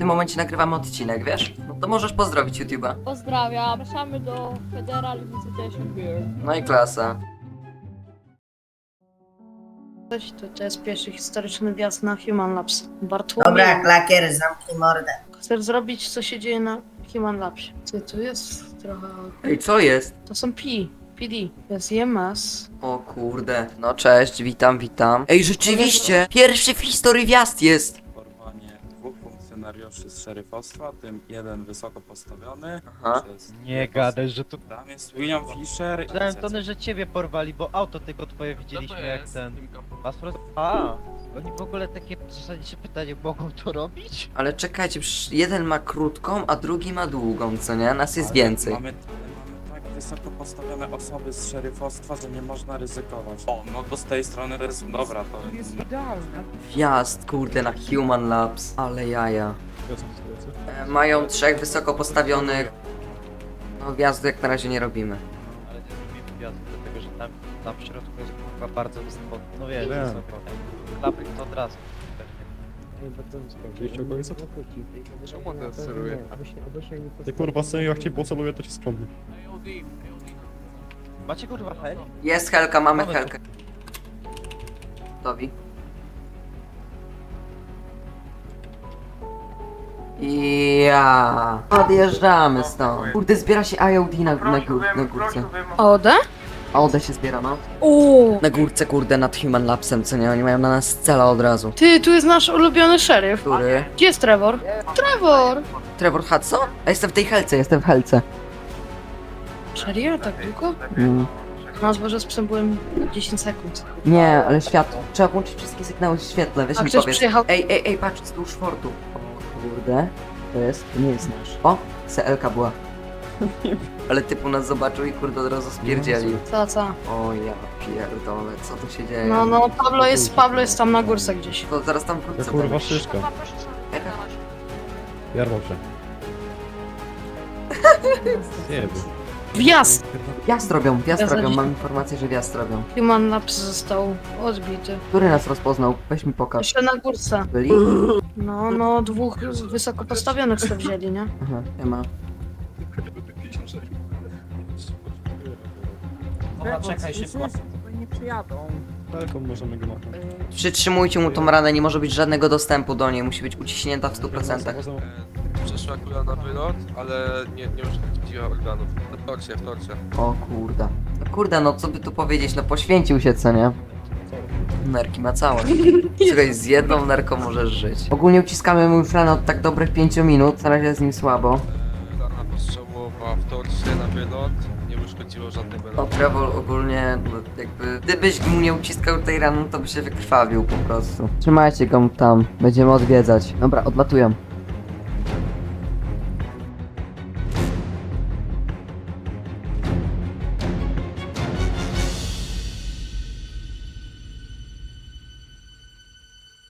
tym momencie nagrywamy odcinek, wiesz? No to możesz pozdrowić YouTube'a. Pozdrawiam. Zapraszamy do Federal Visitation Beer. No i klasa. Cześć, to, to jest pierwszy historyczny wjazd na Human Labs. Bartłomiej, Dobra, klakier, zamknij mordę. chcesz zrobić, co się dzieje na Human Labsie. Ty, tu jest trochę... Ej, co jest? To są P, PD, jest IMS. O kurde. No cześć, witam, witam. Ej, rzeczywiście! Pierwszy w historii wjazd jest! Funkcjonariuszy z szeryfostwa, tym jeden wysoko postawiony. Aha. Przez Nie gadaj, że tu... Tam jest William Fisher. Cecil. Tony, że ciebie porwali, bo auto tylko twoje widzieliśmy jak ten... Pasport? A, oni w ogóle takie zasadnicze pytanie, mogą to robić? Ale czekajcie, przecież jeden ma krótką, a drugi ma długą, co nie? Nas jest więcej. Mamy, tak wysoko postawione osoby z szeryfostwa, że nie można ryzykować. O, no to z tej strony to jest... Dobra, to... Wjazd, kurde, na Human Labs. Ale jaja. E, mają trzech wysoko postawionych. No wjazdu jak na razie nie robimy. Ale nie zrobimy wjazdu, dlatego że tam, tam w środku jest kurwa bardzo wysoko. No wiesz, Wiem. wysoko. Klapy to od razu. Czemu on steruje? Ty kurwa sobie jak cię poceluję to Macie kurwa hel? Jest Helka, mamy. Helkę. Gotowi. Ja. Odjeżdżamy stąd. Kurde, zbiera się IOD na, na, gór, na górce. Ode? AOD się zbiera, no. O, Na górce, kurde, nad Human Labsem, co nie? Oni mają na nas cela od razu. Ty, tu jest nasz ulubiony szeryf. Który? Gdzie jest Trevor? Trevor! Trevor Hudson? A jestem w tej Helce, jestem w Helce. Serio? Tak długo? Mm. Na zborze z psem byłem 10 sekund. Nie, ale światło. Trzeba włączyć wszystkie sygnały świetlne, weź A mi ktoś powiedz. przyjechał? Ej, ej, ej, patrz, wzdłuż fortu. O kurde, to jest, to nie jest nasz. O, CLK była. Ale typu nas zobaczył i kurde od razu spierdzielił. Co, co? O ja pierdolę, co tu się dzieje? No, no, Pablo jest, Pablo jest tam na górce gdzieś. To zaraz tam Ja wrócę. kurwa szyszka. Jarwał się. Nie wiem. Wjazd! Wjazd robią, wjazd Ja robią, mam informację, że wjazd robią. Human Labs został odbity. Który nas rozpoznał? Weź mi pokaż. Jeszcze na górce. Byli? No, no, dwóch wysoko postawionych sobie wzięli, nie? Aha, nie ma. Dobra, czekaj się. Telefon możemy go. Przytrzymujcie mu tą ranę, nie może być żadnego dostępu do niej, musi być uciśnięta w 100%. Przeszła kula na wylot, ale nie, nie uszkodziła organów. W torcie, w torcie. O kurde. No kurde, no co by tu powiedzieć, no poświęcił się, co nie? Nerki ma całe. Słuchaj, z jedną nerką możesz żyć. Ogólnie uciskamy mu już ranę od tak dobrych 5 minut, na razie jest z nim słabo. Rana postrzałowa w torcie na wylot, nie uszkodziło żadnej No wylotu. Trevor ogólnie, no, jakby, gdybyś mu nie uciskał tej rany, to by się wykrwawił po prostu. Trzymajcie go tam, będziemy odwiedzać. Dobra, odlatują.